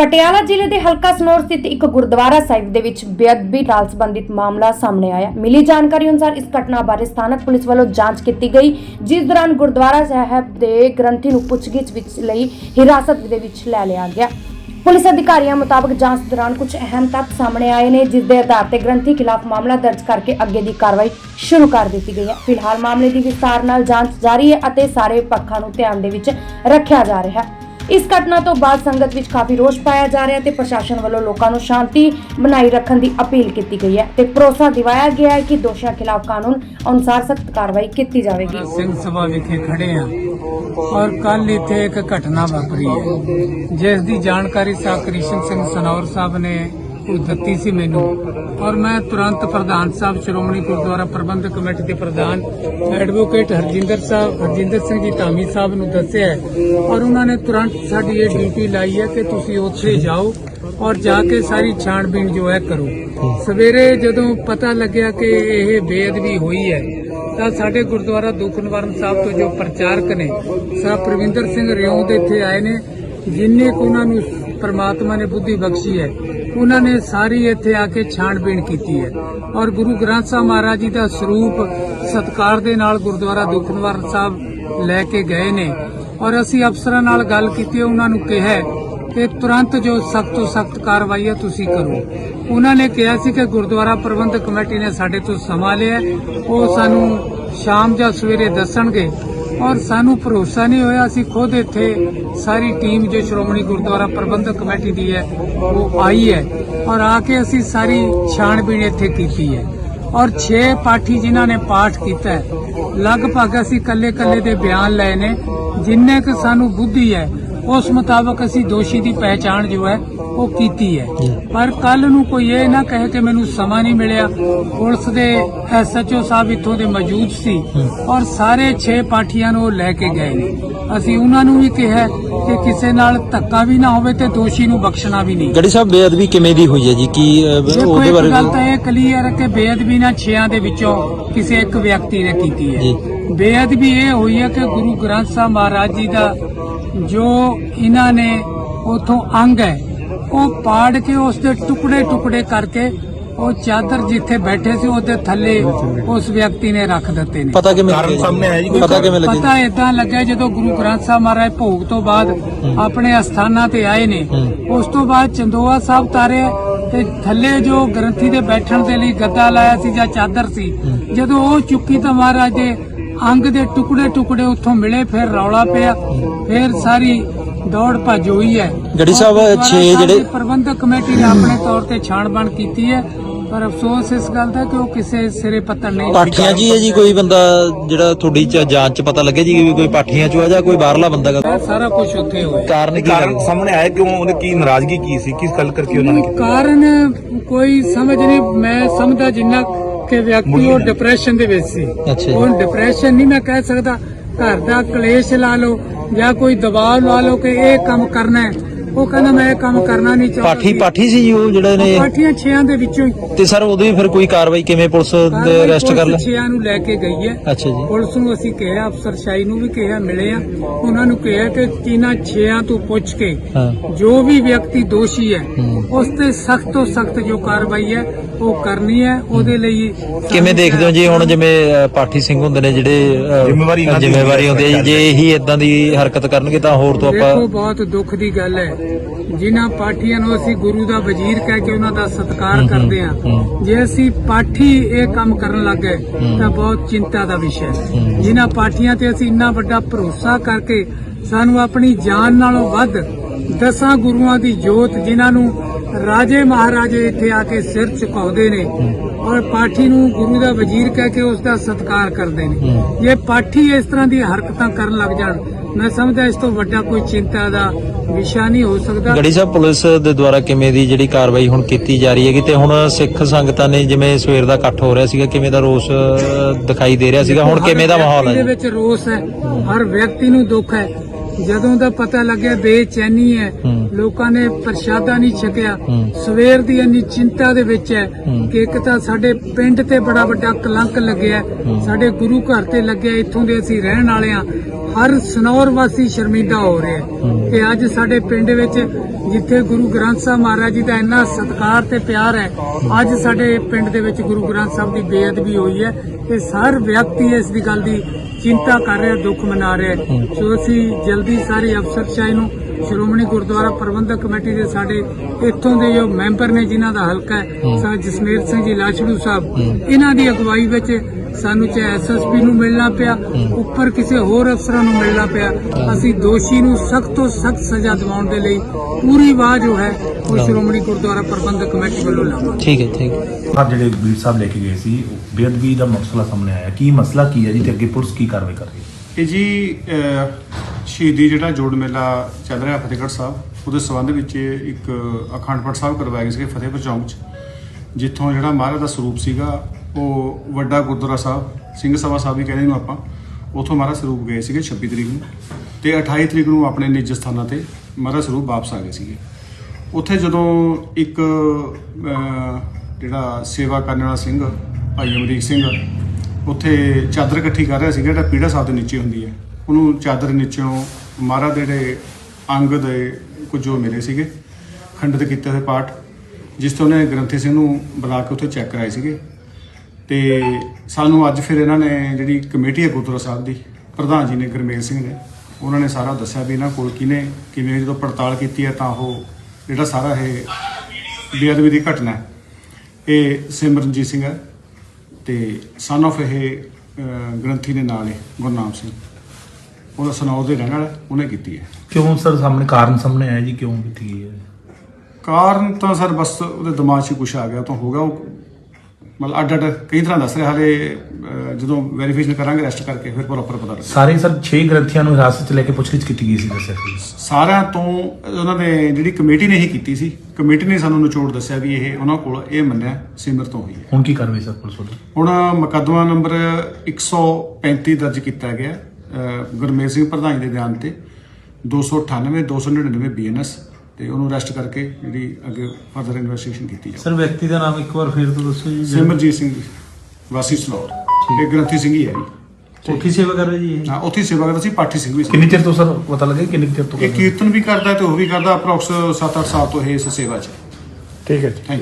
ਪਟਿਆਲਾ ਜ਼ਿਲ੍ਹੇ ਦੇ ਹਲਕਾ ਸਨੌਰ ਸਥਿਤ ਇੱਕ ਗੁਰਦੁਆਰਾ ਸਾਹਿਬ ਦੇ ਵਿੱਚ ਬੇਅਦਬੀ ਨਾਲ ਸੰਬੰਧਿਤ ਮਾਮਲਾ ਸਾਹਮਣੇ ਆਇਆ। ਮਿਲੀ ਜਾਣਕਾਰੀ ਅਨੁਸਾਰ ਇਸ ਘਟਨਾ ਬਾਰੇ ਸਥਾਨਕ ਪੁਲਿਸ ਵੱਲੋਂ ਜਾਂਚ ਕੀਤੀ ਗਈ, ਜਿਸ ਦੌਰਾਨ ਗੁਰਦੁਆਰਾ ਸਾਹਿਬ ਦੇ ਗ੍ਰੰਥੀ ਨੂੰ ਪੁੱਛਗਿੱਛ ਵਿੱਚ ਲਈ ਹਿਰਾਸਤ ਦੇ ਵਿੱਚ ਲੈ ਲਿਆ ਗਿਆ। ਪੁਲਿਸ ਅਧਿਕਾਰੀਆਂ ਮੁਤਾਬਕ ਜਾਂਚ ਦੌਰਾਨ ਕੁਝ ਅਹਿਮ ਤੱਥ ਸਾਹਮਣੇ ਆਏ ਨੇ, ਜਿਸ ਦੇ ਆਧਾਰ ਤੇ ਗ੍ਰੰਥੀ ਖਿਲਾਫ ਮਾਮਲਾ ਦਰਜ ਕਰਕੇ ਅੱਗੇ ਦੀ ਕਾਰਵਾਈ ਸ਼ੁਰੂ ਕਰ ਦਿੱਤੀ ਗਈ ਹੈ। ਫਿਲਹਾਲ ਮਾਮਲੇ ਦੀ ਵਿਸਤਾਰ ਨਾਲ ਜਾਂਚ ਜਾਰੀ ਹੈ ਅਤੇ ਸਾਰੇ ਪੱਖਾਂ ਨੂੰ ਧਿਆਨ ਦੇ ਵਿੱਚ ਰੱਖਿਆ ਜਾ ਰਿਹਾ ਹੈ। ਇਸ ਘਟਨਾ ਤੋਂ ਬਾਅਦ ਸੰਗਤ ਵਿੱਚ ਕਾਫੀ ਰੋਸ ਪਾਇਆ ਜਾ ਰਿਹਾ ਤੇ ਪ੍ਰਸ਼ਾਸਨ ਵੱਲੋਂ ਲੋਕਾਂ ਨੂੰ ਸ਼ਾਂਤੀ ਬਣਾਈ ਰੱਖਣ ਦੀ ਅਪੀਲ ਕੀਤੀ ਗਈ ਹੈ ਤੇ ਭਰੋਸਾ ਦਿਵਾਇਆ ਗਿਆ ਹੈ ਕਿ ਦੋਸ਼ੀਆਂ ਖਿਲਾਫ ਕਾਨੂੰਨ ਅਨੁਸਾਰ ਸਖਤ ਕਾਰਵਾਈ ਕੀਤੀ ਜਾਵੇਗੀ। ਸਿੰਘ ਸਭਾ ਵਿਖੇ ਖੜੇ ਆ ਔਰ ਕੱਲ ਇੱਥੇ ਇੱਕ ਘਟਨਾ ਵਾਪਰੀ ਹੈ। ਜਿਸ ਦੀ ਜਾਣਕਾਰੀ ਸਾਹਿਬ ਸਿੰਘ ਸਨੌਰ ਸਾਹਿਬ ਨੇ ਉਹ ਦਿੱਤੀ ਸੀ ਮੈਨੂੰ। ਔਰ ਮੈਂ ਤੁਰੰਤ ਪ੍ਰਧਾਨ ਸਾਹਿਬ ਸ਼੍ਰੋਮਣੀ ਗੁਰਦੁਆਰਾ ਪ੍ਰਬੰਧਕ ਕਮੇਟੀ ਦੇ ਪ੍ਰਧਾਨ ਐਡਵੋਕੇਟ ਹਰਜਿੰਦਰ ਸਾਹਿਬ, ਹਰਜਿੰਦਰ ਸਿੰਘ ਜੀ ਧਾਮੀ ਸਾਹਿਬ ਨੂੰ ਦੱਸਿਆ ਔਰ ਉਹਨਾਂ ਨੇ ਤੁਰੰਤ ਸਾਡੀ ਇਹ ਡਿਊਟੀ ਲਾਈ ਹੈ ਕਿ ਤੁਸੀਂ ਉੱਥੇ ਜਾਓ ਔਰ ਜਾ ਕੇ ਸਾਰੀ ਛਾਣਬੀਣ ਜੋ ਹੈ ਕਰੋ। ਸਵੇਰੇ ਜਦੋਂ ਪਤਾ ਲੱਗਿਆ ਕਿ ਇਹ ਬੇਅਦਬੀ ਹੋਈ ਹੈ, ਤਾਂ ਸਾਡੇ ਗੁਰਦੁਆਰਾ ਦੁੱਖ ਸਾਹਿਬ ਤੋਂ ਜੋ ਪ੍ਰਚਾਰਕ ਨੇ, ਸਾਹਿਬ ਪ੍ਰਵਿੰਦਰ ਸਿੰਘ ਰਿਉਂ ਦੇ ਇੱਥੇ ਆਏ ਨੇ, ਜਿੰਨੇ ਕੁ ਉਹਨਾਂ ਨੂੰ ਪ੍ਰਮਾਤਮਾ ਨੇ ਬੁੱਧੀ ਬਖਸ਼ੀ ਹੈ। ਉਹਨਾਂ ਨੇ ਸਾਰੀ ਇੱਥੇ ਆ ਕੇ ਛਾਣਬੀਣ ਕੀਤੀ ਹੈ। ਔਰ ਗੁਰੂ ਗ੍ਰੰਥ ਸਾਹਿਬ ਮਹਾਰਾਜ ਜੀ ਦਾ ਸਰੂਪ ਸਤਕਾਰ ਦੇ ਨਾਲ ਗੁਰਦੁਆਰਾ ਦੁੱਖ ਸਾਹਿਬ ਲੈ ਕੇ ਗਏ ਨੇ। ਔਰ ਅਸੀਂ ਅਫਸਰਾਂ ਨਾਲ ਗੱਲ ਕੀਤੀ, ਉਹਨਾਂ ਨੂੰ ਕਿਹਾ ਕਿ ਤੁਰੰਤ ਜੋ ਸਖਤ ਤੋਂ ਸਖਤ ਕਾਰਵਾਈ ਹੈ, ਤੁਸੀਂ ਕਰੋ। ਉਹਨਾਂ ਨੇ ਕਿਹਾ ਸੀ ਕਿ ਗੁਰਦੁਆਰਾ ਪ੍ਰਬੰਧਕ ਕਮੇਟੀ ਨੇ ਸਾਡੇ ਤੋਂ ਸਮਾਂ ਲਿਆ ਉਹ ਸਾਨੂੰ ਸ਼ਾਮ ਜਾਂ ਸਵੇਰੇ ਦੱਸਣਗੇ। ਔਰ ਸਾਨੂੰ ਭਰੋਸਾ ਨਹੀਂ ਹੋਇਆ, ਅਸੀਂ ਖੁਦ ਇੱਥੇ ਸਾਰੀ ਟੀਮ ਜੋ ਸ਼੍ਰੋਮਣੀ ਗੁਰਦੁਆਰਾ ਪ੍ਰਬੰਧਕ ਕਮੇਟੀ ਦੀ ਹੈ, ਉਹ ਆਈ ਹੈ ਔਰ ਆ ਕੇ ਅਸੀਂ ਸਾਰੀ ਛਾਣਬੀਣ ਇੱਥੇ ਕੀਤੀ ਹੈ। ਔਰ 6 ਪਾਠੀ ਜਿਨ੍ਹਾਂ ਨੇ ਪਾਠ ਕੀਤਾ ਲਗਭਗ ਅਸੀਂ ਕੱਲੇ ਕੱਲੇ ਦੇ ਬਿਆਨ ਲਏ ਨੇ, ਜਿੰਨੇ ਕਿ ਸਾਨੂੰ ਬੁੱਧੀ ਹੈ, ਉਸ ਮੁਤਾਬਕ ਅਸੀਂ ਦੋਸ਼ੀ ਦੀ ਪਹਿਚਾਣ ਜੋ ਹੈ ਉਹ ਕੀਤੀ ਹੈ। ਪਰ ਕੱਲ ਨੂੰ ਕੋਈ ਇਹ ਨਾ ਕਹੇ ਕਿ ਮੈਨੂੰ ਸਮਾਂ ਨਹੀਂ ਮਿਲਿਆ। ਪੁਲਿਸ ਦੇ ਐਸਐਚਓ ਸਾਹਿਬ ਇੱਥੋਂ ਦੇ ਮੌਜੂਦ ਸੀ ਔਰ ਸਾਰੇ 6 ਪਾਠੀਆਂ ਨੂੰ ਲੈ ਕੇ ਗਏ ਨੇ। ਅਸੀਂ ਉਹਨਾਂ ਨੂੰ ਵੀ ਕਿਹਾ ਕਿ ਕਿਸੇ ਨਾਲ ਧੱਕਾ ਵੀ ਨਾ ਹੋਵੇ ਤੇ ਦੋਸ਼ੀ ਨੂੰ ਬਖਸ਼ਣਾ ਵੀ ਨਹੀਂ। ਗੜੀ ਸਾਹਿਬ ਬੇਅਦਬੀ ਕਿਵੇਂ ਦੀ ਹੋਈ ਹੈ ਜੀ? ਕੀ ਉਹਦੇ ਬਾਰੇ ਗੱਲ ਤਾਂ ਇਹ ਕਲੀਅਰ ਹੈ ਕਿ ਬੇਅਦਬੀ ਨਾ ਛਿਆਂ ਦੇ ਵਿੱਚੋਂ ਕਿਸੇ ਇੱਕ ਵਿਅਕਤੀ ਨੇ ਕੀਤੀ ਹੈ। ਬੇਅਦਬੀ ਇਹ ਹੋਈ ਹੈ ਕਿ ਗੁਰੂ ਗ੍ਰੰਥ ਸਾਹਿਬ ਮਹਾਰਾਜ ਜੀ ਦਾ ਜੋ ਇਹਨਾਂ ਨੇ ਉਥੋਂ ਅੰਗ ਹੈ ਉਹ ਪਾੜ ਕੇ ਉਸ ਦੇ ਟੁਕੜੇ ਟੁਕੜੇ ਕਰਕੇ ਉਹ ਚਾਦਰ ਜਿੱਥੇ ਬੈਠੇ ਸੀ ਉਹਦੇ ਥੱਲੇ ਉਸ ਵਿਅਕਤੀ ਨੇ ਰੱਖ ਦਿੱਤੇ ਨੇ। ਪਤਾ ਕਿਵੇਂ ਲੱਗਿਆ ਸਾਹਮਣੇ ਆਇਆ ਜੀ ਪਤਾ ਕਿਵੇਂ ਲੱਗਿਆ ਪਤਾ ਇਦਾਂ ਲੱਗਿਆ ਜਦੋਂ ਗੁਰੂ ਗ੍ਰੰਥ ਸਾਹਿਬ ਮਹਾਰਾਜ ਭੋਗ ਤੋਂ ਬਾਅਦ ਆਪਣੇ ਅਸਥਾਨਾਂ ਤੇ ਆਏ ਨੇ ਉਸ ਤੋਂ ਬਾਅਦ ਚੰਦੋਆ ਸਾਹਿਬ ਤਾਰੇ ਤੇ ਥੱਲੇ ਜੋ ਗ੍ਰੰਥੀ ਦੇ ਬੈਠਣ ਦੇ ਲਈ ਗੱਦਾ ਲਾਇਆ ਸੀ ਜਾਂ ਚਾਦਰ ਸੀ ਜਦੋਂ ਉਹ ਚੁੱਕੀ ਤਾਂ ਮਹਾਰਾਜ ਦੇ ਅੰਗ ਦੇ ਟੁਕੜੇ ਟੁਕੜੇ ਉੱਥੋਂ ਮਿਲੇ ਫਿਰ ਰੌਲਾ ਪਿਆ ਫਿਰ ਸਾਰੀ ਦੌੜ ਭੱਜ ਹੋਈ ਹੈ। ਗੜੀ ਸਾਹਿਬ, ਔਰ ਗੁਰਦੁਆਰਾ ਛੇ ਸਾਹਿਬ ਜਿਹੜੇ- ਦੀ ਪ੍ਰਬੰਧਕ ਕਮੇਟੀ ਨੇ ਆਪਣੇ ਤੌਰ ਤੇ ਛਾਣਬਣ ਕੀਤੀ ਹੈ। ਪਰ ਅਫਸੋਸ ਇਸ ਗੱਲ ਦਾ ਕਿ ਉਹ ਕਿਸੇ ਸਿਰੇ ਪੱਤਰ ਨਹੀਂ ਪਾਠੀਆਂ ਜੀ ਹੈ ਜੀ ਕੋਈ ਬੰਦਾ ਜਿਹੜਾ ਤੁਹਾਡੀ ਜਾਂਚ ਚ ਪਤਾ ਲੱਗਿਆ ਜੀ ਵੀ ਕੋਈ ਪਾਠੀਆਂ ਚੋਂ ਆ ਜਾਂ ਕੋਈ ਬਾਹਰਲਾ ਬੰਦਾ ਗਾ? ਸਾਰਾ ਕੁਝ ਉੱਥੇ ਹੋਇਆ। ਕਾਰਨ ਕੀ ਕਾਰਨ ਸਾਹਮਣੇ ਆਇਆ ਕਿਉਂ? ਉਹਨੇ ਕੀ ਨਾਰਾਜ਼ਗੀ ਕੀ ਸੀ? ਕਿਸ ਗੱਲ ਕਰਕੇ ਉਹਨਾਂ ਨੇ ਕੀਤਾ? ਕਾਰਨ ਕੋਈ ਸਮਝ ਨਹੀਂ। ਮੈਂ ਸਮਝਦਾ ਜਿੰਨਾ ਕਿ ਵਿਅਕਤੀ ਉਹ ਡਿਪਰੈਸ਼ਨ ਦੇ ਵਿੱਚ ਸੀ। ਉਹ ਡਿਪਰੈਸ਼ਨ ਨਹੀਂ ਮੈਂ ਕਹਿ ਸਕਦਾ। ਘਰ ਦਾ ਕਲੇਸ਼ ਲਾ ਲਓ ਜਾਂ ਕੋਈ ਦਬਾਅ ਲਾ ਲਓ ਕਿ ਇਹ ਕੰਮ ਕਰਨਾ ਹੈ। ਉਹ ਕਹਿੰਦਾ ਮੈਂ ਇਹ ਕੰਮ ਕਰਨਾ ਨਹੀਂ ਚਾਹੁੰਦਾ ਪਾਠੀ ਪਾਠੀ ਸੀ ਜੀ ਉਹ ਜਿਹੜੇ ਨੇ? ਪਾਠੀਆਂ ਛਿਆਂ ਦੇ ਵਿੱਚੋਂ ਹੀ। ਤੇ ਸਰ ਉਹਦੀ ਫਿਰ ਕੋਈ ਕਾਰਵਾਈ ਕਿਵੇਂ ਪੁਲਿਸ ਦੇ ਅਰੈਸਟ ਕਰ ਲਿਆ ਛਿਆਂ ਨੂੰ ਲੈ ਕੇ ਗਈ ਹੈ। ਅੱਛਾ ਜੀ। ਪੁਲਿਸ ਨੂੰ ਅਸੀਂ ਕਿਹਾ ਅਫਸਰ ਸ਼ਾਹੀ ਨੂੰ ਵੀ ਕਿਹਾ ਮਿਲੇ ਆ। ਉਹਨਾਂ ਨੂੰ ਕਿਹਾ ਕਿ ਇਹਨਾਂ ਛਿਆਂ ਤੋਂ ਪੁੱਛ ਕੇ ਜੋ ਵੀ ਵਿਅਕਤੀ ਦੋਸ਼ੀ ਹੈ। ਉਸ ਤੇ ਸਖਤ ਤੋਂ ਸਖਤ ਜੋ ਕਾਰਵਾਈ ਹੈ ਉਹ ਕਰਨੀ ਹੈ। ਉਹਦੇ ਲਈ ਕਿਵੇਂ ਦੇਖਦੇ ਹੋ ਜੀ ਹੁਣ ਜਿਵੇਂ ਪਾਠੀ ਸਿੰਘ ਹੁੰਦੇ ਨੇ ਜਿਹੜੇ ਜ਼ਿੰਮੇਵਾਰੀ ਜ਼ਿੰਮੇਵਾਰੀ ਹੁੰਦੀ ਹੈ ਜੀ, ਇਹੀ ਇਦਾਂ ਦੀ ਹਰਕਤ ਕਰਨਗੇ ਤਾਂ ਹੋਰ ਤੋਂ ਦੇਖੋ ਆਪਾਂ ਬਹੁਤ ਦੁੱਖ ਦੀ ਗੱਲ ਹੈ। ਜਿਨ੍ਹਾਂ ਪਾਠੀਆਂ ਨੂੰ ਅਸੀਂ ਗੁਰੂ ਦਾ ਵਜ਼ੀਰ ਕਹਿ ਕੇ ਉਹਨਾਂ ਦਾ ਸਤਿਕਾਰ ਕਰਦੇ ਹਾਂ। ਜੇ ਅਸੀਂ ਪਾਠੀ ਇਹ ਕੰਮ ਕਰਨ ਲੱਗ ਗਏ ਤਾਂ ਬਹੁਤ ਚਿੰਤਾ ਦਾ ਵਿਸ਼ਾ ਹੈ। ਜਿਨ੍ਹਾਂ ਪਾਠੀਆਂ ਤੇ ਅਸੀਂ ਇੰਨਾ ਵੱਡਾ ਭਰੋਸਾ ਕਰਕੇ ਸਾਨੂੰ ਆਪਣੀ ਜਾਨ ਨਾਲੋਂ ਵੱਧ ਦਸਾਂ ਗੁਰੂਆਂ ਦੀ ਜੋਤ ਜਿਨ੍ਹਾਂ ਨੂੰ ਰਾਜੇ ਮਹਾਰਾਜੇ ਇੱਥੇ ਆ ਕੇ ਸਿਰ ਝੁਕਾਉਂਦੇ ਨੇ ਔਰ ਪਾਠੀ ਨੂੰ ਗੁਰੂ ਦਾ ਵਜ਼ੀਰ ਕਹਿ ਕੇ ਉਸ ਦਾ ਸਤਿਕਾਰ ਕਰਦੇ ਨੇ। ਜੇ ਪਾਠੀ ਇਸ ਤਰ੍ਹਾਂ ਦੀ ਹਰਕਤਾਂ ਕਰਨ ਲੱਗ ਜਾਣ ਮੈਂ ਸਮਝਦਾ ਇਸ ਤੋਂ ਵੱਡਾ ਕੋਈ ਚਿੰਤਾ ਦਾ ਵਿਸ਼ਾ ਨਹੀਂ ਹੋ ਸਕਦਾ। ਗੜੀ ਸਾਹਿਬ ਪੁਲਿਸ ਦੇ ਦੁਆਰਾ ਕਿਵੇਂ ਦੀ ਜਿਹੜੀ ਕਾਰਵਾਈ ਹੁਣ ਕੀਤੀ ਜਾ ਰਹੀ ਹੈਗੀ ਤੇ ਹੁਣ ਸਿੱਖ ਸੰਗਤਾਂ ਨੇ ਜਿਵੇਂ ਸਵੇਰ ਦਾ ਇਕੱਠ ਹੋ ਰਿਹਾ ਸੀਗਾ ਕਿਵੇਂ ਦਾ ਰੋਸ ਦਿਖਾਈ ਦੇ ਰਿਹਾ ਸੀਗਾ ਹੁਣ ਕਿਵੇਂ ਦਾ ਮਾਹੌਲ ਹੈ? ਵਿਅਕਤੀ ਦੇ ਜੀ ਵਿੱਚ ਰੋਸ ਹੈ ਹਰ ਵਿਅਕਤੀ ਨੂੰ ਦੁੱਖ ਹੈ। ਜਦੋਂ ਦਾ ਪਤਾ ਲੱਗਿਆ ਬੇਚੈਨੀ ਹੈ। ਲੋਕਾਂ ਨੇ ਪ੍ਰਸ਼ਾਦਾ ਨਹੀਂ ਛਕਿਆ। ਸਵੇਰ ਦੀ ਇੰਨੀ ਚਿੰਤਾ ਦੇ ਵਿੱਚ ਹੈ। ਕਿ ਇੱਕ ਤਾਂ ਸਾਡੇ ਪਿੰਡ ਤੇ ਬੜਾ ਵੱਡਾ ਕਲੰਕ ਲੱਗਿਆ। ਸਾਡੇ ਗੁਰੂ ਘਰ ਤੇ ਲੱਗਿਆ ਇੱਥੋਂ ਦੇ ਅਸੀਂ ਰਹਿਣ ਵਾਲੇ ਆ ਹਰ ਸਨੌਰ ਵਾਸੀ ਸ਼ਰਮਿੰਦਾ ਹੋ ਰਿਹਾ ਕਿ ਅੱਜ ਸਾਡੇ ਪਿੰਡ ਵਿੱਚ ਜਿੱਥੇ ਗੁਰੂ ਗ੍ਰੰਥ ਸਾਹਿਬ ਮਹਾਰਾਜ ਜੀ ਦਾ ਇੰਨਾ ਸਤਿਕਾਰ ਤੇ ਪਿਆਰ ਹੈ ਅੱਜ ਸਾਡੇ ਪਿੰਡ ਦੇ ਵਿੱਚ ਗੁਰੂ ਗ੍ਰੰਥ ਸਾਹਿਬ ਦੀ ਬੇਅਦਬੀ ਹੋਈ ਹੈ ਤੇ ਹਰ ਵਿਅਕਤੀ ਇਸ ਦੀ ਗੱਲ ਦੀ ਚਿੰਤਾ ਕਰ ਰਿਹਾ ਦੁੱਖ ਮਨਾ ਰਿਹਾ। ਸੋ ਅਸੀਂ ਜਲਦੀ ਸਾਰੇ ਅਫਸਰਸ਼ਾਹੀ ਨੂੰ ਸ਼੍ਰੋਮਣੀ ਗੁਰਦੁਆਰਾ ਪ੍ਰਬੰਧਕ ਕਮੇਟੀ ਦੇ ਸਾਡੇ ਇੱਥੋਂ ਦੇ ਜੋ ਮੈਂਬਰ ਨੇ ਜਿਨ੍ਹਾਂ ਦਾ ਹਲਕਾ ਹੈ। ਸਰ ਜਸਮੇਰ ਸਿੰਘ ਜੀ ਲਾਸ਼ੜੂ ਸਾਹਿਬ। ਇਹਨਾਂ ਦੀ ਅਗਵਾਈ ਵਿੱਚ ਸਾਨੂੰ ਚਾਹੇ ਐਸਐਸਪੀ ਨੂੰ ਮਿਲਣਾ ਪਿਆ ਉੱਪਰ ਕਿਸੇ ਹੋਰ ਅਫਸਰਾਂ ਨੂੰ ਮਿਲਣਾ ਪਿਆ। ਅਸੀਂ ਦੋਸ਼ੀ ਨੂੰ ਸਖਤ ਤੋਂ ਸਖਤ ਸਜ਼ਾ ਦਿਵਾਉਣ ਦੇ ਲਈ ਪੂਰੀ ਆਵਾਜ਼ ਜੋ ਹੈ ਉਹ ਸ਼੍ਰੋਮਣੀ ਗੁਰਦੁਆਰਾ ਪ੍ਰਬੰਧਕ ਕਮੇਟੀ ਵੱਲੋਂ ਲਾਵਾਂਗੇ। ਠੀਕ ਹੈ ਠੀਕ ਹੈ। ਆਪ ਜਿਹੜੇ ਵੀਰ ਸਾਹਿਬ ਲੈ ਕੇ ਗਏ ਸੀ ਬੇਅਦਬੀ ਦਾ ਮਸਲਾ ਸਾਹਮਣੇ ਆਇਆ। ਕੀ ਮਸਲਾ ਕੀ ਹੈ ਜੀ ਤੇ ਅੱਗੇ ਪੁਲਿਸ ਕੀ ਕਾਰਵਾਈ ਕਰ ਰਹੀ ਹੈ? ਇਹ ਜੀ ਅਹ, ਸ਼ਹੀਦੀ ਜਿਹੜਾ ਜੋੜ ਮੇਲਾ ਚੱਲ ਰਿਹਾ ਫਤਿਹਗੜ੍ਹ ਸਾਹਿਬ ਉਹਦੇ ਸੰਬੰਧ ਵਿੱਚ ਇੱਕ ਅਖੰਡ ਪਾਠ ਸਾਹਿਬ ਕਰਵਾਏ ਗਏ ਸੀਗੇ ਫਤਿਹਪੁਰ ਚੌਂਕ 'ਚ ਜਿੱਥੋਂ ਜਿਹੜਾ ਮਹਾਰਾਜ ਦਾ ਸਰੂਪ ਸੀਗਾ ਉਹ ਵੱਡਾ ਗੁਰਦੁਆਰਾ ਸਾਹਿਬ, ਸਿੰਘ ਸਭਾ ਸਾਹਿਬ ਵੀ ਕਹਿੰਦੇ ਨੂੰ ਆਪਾਂ। ਉਥੋਂ ਮਹਾਰਾਜ ਸਰੂਪ ਗਏ ਸੀਗੇ 26 ਤਰੀਕ ਨੂੰ ਤੇ 28 ਤਰੀਕ ਨੂੰ ਆਪਣੇ ਨਿੱਜ ਸਥਾਨਾਂ ਤੇ ਮਹਾਰਾਜ ਸਰੂਪ ਵਾਪਸ ਆ ਗਏ ਸੀਗੇ। ਉੱਥੇ ਜਦੋਂ ਇੱਕ ਜਿਹੜਾ ਸੇਵਾ ਕਰਨ ਵਾਲਾ ਸਿੰਘ, ਭਾਈ ਅਮਰੀਕ ਸਿੰਘ, ਉੱਥੇ ਚਾਦਰ ਇਕੱਠੀ ਕਰ ਰਿਹਾ ਸੀਗਾ, ਜਿਹੜਾ ਪੀੜਾ ਸਾਹਿਬ ਦੇ ਨੀਚੇ ਹੁੰਦੀ ਹੈ। ਉਹਨੂੰ ਚਾਦਰ ਨੀਚੋਂ ਮਹਾਰਾਜ ਦੇ ਜਿਹੜੇ ਅੰਗ ਦੇ ਕੁਝ ਜੋ ਮਿਲੇ ਸੀਗੇ, ਖੰਡਿਤ ਕੀਤੇ ਹੋਏ ਪਾਠ, ਜਿਸ ਤੋਂ ਉਹਨੇ ਗ੍ਰੰਥੀ ਸਿੰਘ ਨੂੰ ਬੁਲਾ ਕੇ ਉੱਥੇ ਚੈੱਕ ਕਰਾਏ ਸੀਗੇ। ਤੇ ਸਾਨੂੰ ਅੱਜ ਫਿਰ ਇਹਨਾਂ ਨੇ ਜਿਹੜੀ ਕਮੇਟੀ ਹੈ ਗੁਰਦੁਆਰਾ ਸਾਹਿਬ ਦੀ ਪ੍ਰਧਾਨ ਜੀ ਨੇ ਗੁਰਮੇਲ ਸਿੰਘ ਨੇ ਉਹਨਾਂ ਨੇ ਸਾਰਾ ਦੱਸਿਆ ਵੀ ਇਹਨਾਂ ਕੋਲ ਕਿਨੇ ਕਿਵੇਂ ਜਦੋਂ ਪੜਤਾਲ ਕੀਤੀ ਹੈ ਤਾਂ ਉਹ ਜਿਹੜਾ ਸਾਰਾ ਇਹ ਬੇਅਦਬੀ ਦੀ ਘਟਨਾ ਹੈ ਇਹ ਸਿਮਰਨਜੀਤ ਸਿੰਘ ਹੈ ਤੇ ਸਨ of ਇਹ ਗ੍ਰੰਥੀ ਦੇ ਨਾਲ ਹੈ ਗੁਰਨਾਮ ਸਿੰਘ। ਉਹਦਾ ਸਨੌਰ ਦੇ ਰਹਿਣ ਵਾਲਾ ਉਹਨੇ ਕੀਤੀ ਹੈ। ਕਿਉਂ ਸਰ ਸਾਹਮਣੇ ਕਾਰਨ ਸਾਹਮਣੇ ਆਇਆ ਜੀ ਕਿਉਂ ਕੀਤੀ ਹੈ? ਕਾਰਨ ਤਾਂ ਸਰ ਬਸ ਉਹਦੇ ਦਿਮਾਗ 'ਚ ਕੁਝ ਆ ਗਿਆ ਤਾਂ ਹੋ ਗਿਆ ਉਹ ਮਤਲਬ ਅੱਡ ਅੱਡ ਕਈ ਤਰ੍ਹਾਂ ਦੱਸ ਰਿਹਾ ਹਾਲੇ ਜਦੋਂ ਵੈਰੀਫਿਕੇਸ਼ਨ ਕਰਾਂਗੇ ਰੈਸਟ ਕਰਕੇ ਫਿਰ ਪ੍ਰੋਪਰ ਪਤਾ ਲੱਗੇ। ਸਾਰੇ ਸਰ 6 ਗ੍ਰੰਥੀਆਂ ਨੂੰ ਹਿਰਾਸਤ 'ਚ ਲੈ ਕੇ ਪੁੱਛਗਿੱਛ ਕੀਤੀ ਗਈ ਸੀ ਦੱਸਿਆ ਸਾਰਿਆਂ ਤੋਂ ਉਹਨਾਂ ਨੇ ਜਿਹੜੀ ਕਮੇਟੀ ਨੇ ਹੀ ਕੀਤੀ ਸੀ ਕਮੇਟੀ ਨੇ ਸਾਨੂੰ ਨਿਚੋੜ ਦੱਸਿਆ ਵੀ ਇਹ ਉਹਨਾਂ ਕੋਲ ਇਹ ਮੰਨਿਆ ਸਿਮਰ ਤੋਂ ਹੋਈ ਹੈ। ਹੁਣ ਕੀ ਕਾਰਵਾਈ ਸਰ ਪੁਲਿਸ ਵੱਲੋਂ? ਹੁਣ ਮੁਕੱਦਮਾ ਨੰਬਰ 135 ਦਰਜ ਕੀਤਾ ਗਿਆ ਅਹ, ਗੁਰਮੇਲ ਸਿੰਘ ਪ੍ਰਧਾਨ ਦੇ ਬਿਆਨ ਤੇ 298 299 ਬੀਐਨਐਸ ਤੇ ਉਹਨੂੰ ਅਰੈਸਟ ਕਰਕੇ ਜਿਹੜੀ ਅੱਗੇ ਫਰਦਰ ਇਨਵੈਸਟੀਗੇਸ਼ਨ ਕੀਤੀ ਜਾਵੇ ਸਰ ਵਿਅਕਤੀ ਦਾ ਨਾਮ ਇੱਕ ਵਾਰ ਫਿਰ ਤੋਂ ਦੱਸੋ ਜੀ ਸਿਮਰਜੀਤ ਸਿੰਘ ਵਾਸੀ ਸਨੌਰ ਇਹ ਗ੍ਰੰਥੀ ਸਿੰਘ ਹੀ ਹੈ ਜੀ। ਉੱਥੇ ਸੇਵਾ ਕਰ ਰਹੇ ਜੀ ਇਹ? ਹਾਂ ਉੱਥੇ ਹੀ ਸੇਵਾ ਕਰਦਾ ਸੀ ਪਾਠੀ ਸਿੰਘ ਵੀ ਸੀ। ਕਿੰਨੀ ਚਿਰ ਤੋਂ ਸਰ ਪਤਾ ਲੱਗੇ ਕਿੰਨੇ ਚਿਰ ਤੋਂ ਇਹ ਕੀਰਤਨ ਵੀ ਕਰਦਾ ਤੇ ਉਹ ਵੀ ਕਰਦਾ ਅਪਰੋਕਸ 7-8 ਸਾਲ ਤੋਂ ਇਹ ਇਸ ਸੇਵਾ 'ਚ ਠੀਕ ਹੈ ਜੀ। ਥੈਂਕ